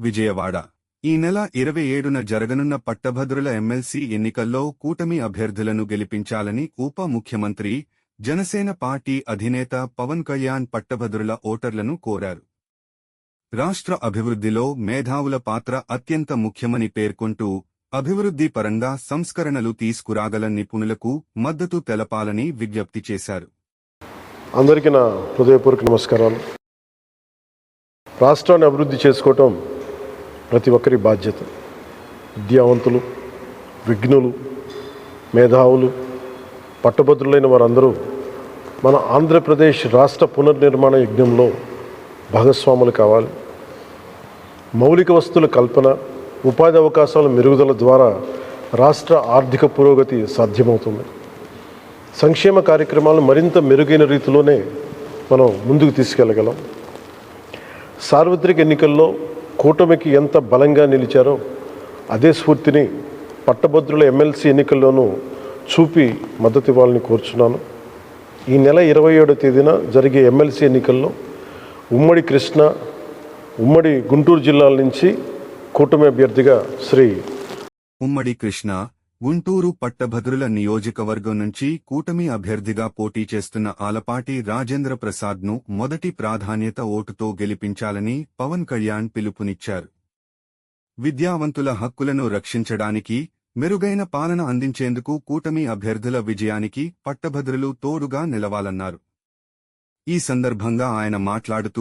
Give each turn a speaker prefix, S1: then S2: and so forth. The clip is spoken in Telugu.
S1: విజయవాడ. ఈ నెల ఇరవై ఏడున జరగనున్న పట్టభద్రుల ఎమ్మెల్సీ ఎన్నికల్లో కూటమి అభ్యర్థులను గెలిపించాలని ఉప ముఖ్యమంత్రి జనసేన పార్టీ అధినేత పవన్ కళ్యాణ్ పట్టభద్రుల ఓటర్లను కోరారు. రాష్ట్ర అభివృద్ధిలో మేధావుల పాత్ర అత్యంత ముఖ్యమని పేర్కొంటూ అభివృద్ధి పరంగా సంస్కరణలు తీసుకురాగల నిపుణులకు మద్దతు తెలపాలని విజ్ఞప్తి చేశారు.
S2: అందరికీ నా హృదయపూర్వక నమస్కారాలు. రాష్ట్రాన్ని అభివృద్ధి చేసుకోవటం ప్రతి ఒక్కరి బాధ్యత. విద్యావంతులు విఘ్నులు మేధావులు పట్టభద్రులైన వారందరూ మన ఆంధ్రప్రదేశ్ రాష్ట్ర పునర్నిర్మాణ యజ్ఞంలో భాగస్వాములు కావాలి. మౌలిక వస్తువుల కల్పన ఉపాధి అవకాశాల మెరుగుదల ద్వారా రాష్ట్ర ఆర్థిక పురోగతి సాధ్యమవుతుంది. సంక్షేమ కార్యక్రమాలను మరింత మెరుగైన రీతిలోనే మనం ముందుకు తీసుకెళ్ళగలం. సార్వత్రిక ఎన్నికల్లో కూటమికి ఎంత బలంగా నిలిచారో అదే స్ఫూర్తిని పట్టభద్రుల ఎమ్మెల్సీ ఎన్నికల్లోనూ చూపి మద్దతు ఇవ్వాలని కోరుచున్నాను. ఈ నెల ఇరవై ఏడో తేదీన జరిగే ఎమ్మెల్సీ ఎన్నికల్లో ఉమ్మడి కృష్ణ ఉమ్మడి గుంటూరు జిల్లాల నుంచి కూటమి అభ్యర్థిగా శ్రీ
S1: ఉమ్మడి కృష్ణ గుంటూరు పట్టభద్రుల నియోజకవర్గం నుంచి కూటమి అభ్యర్థిగా పోటీ చేస్తున్న ఆలపాటి రాజేంద్ర ప్రసాద్ను మొదటి ప్రాధాన్యత ఓటుతో గెలిపించాలని పవన్ కళ్యాణ్ పిలుపునిచ్చారు. విద్యావంతుల హక్కులను రక్షించడానికి మెరుగైన పాలన అందించేందుకు కూటమి అభ్యర్థుల విజయానికి పట్టభద్రులు తోడుగా నిలవాలన్నారు. ఈ సందర్భంగా ఆయన మాట్లాడుతూ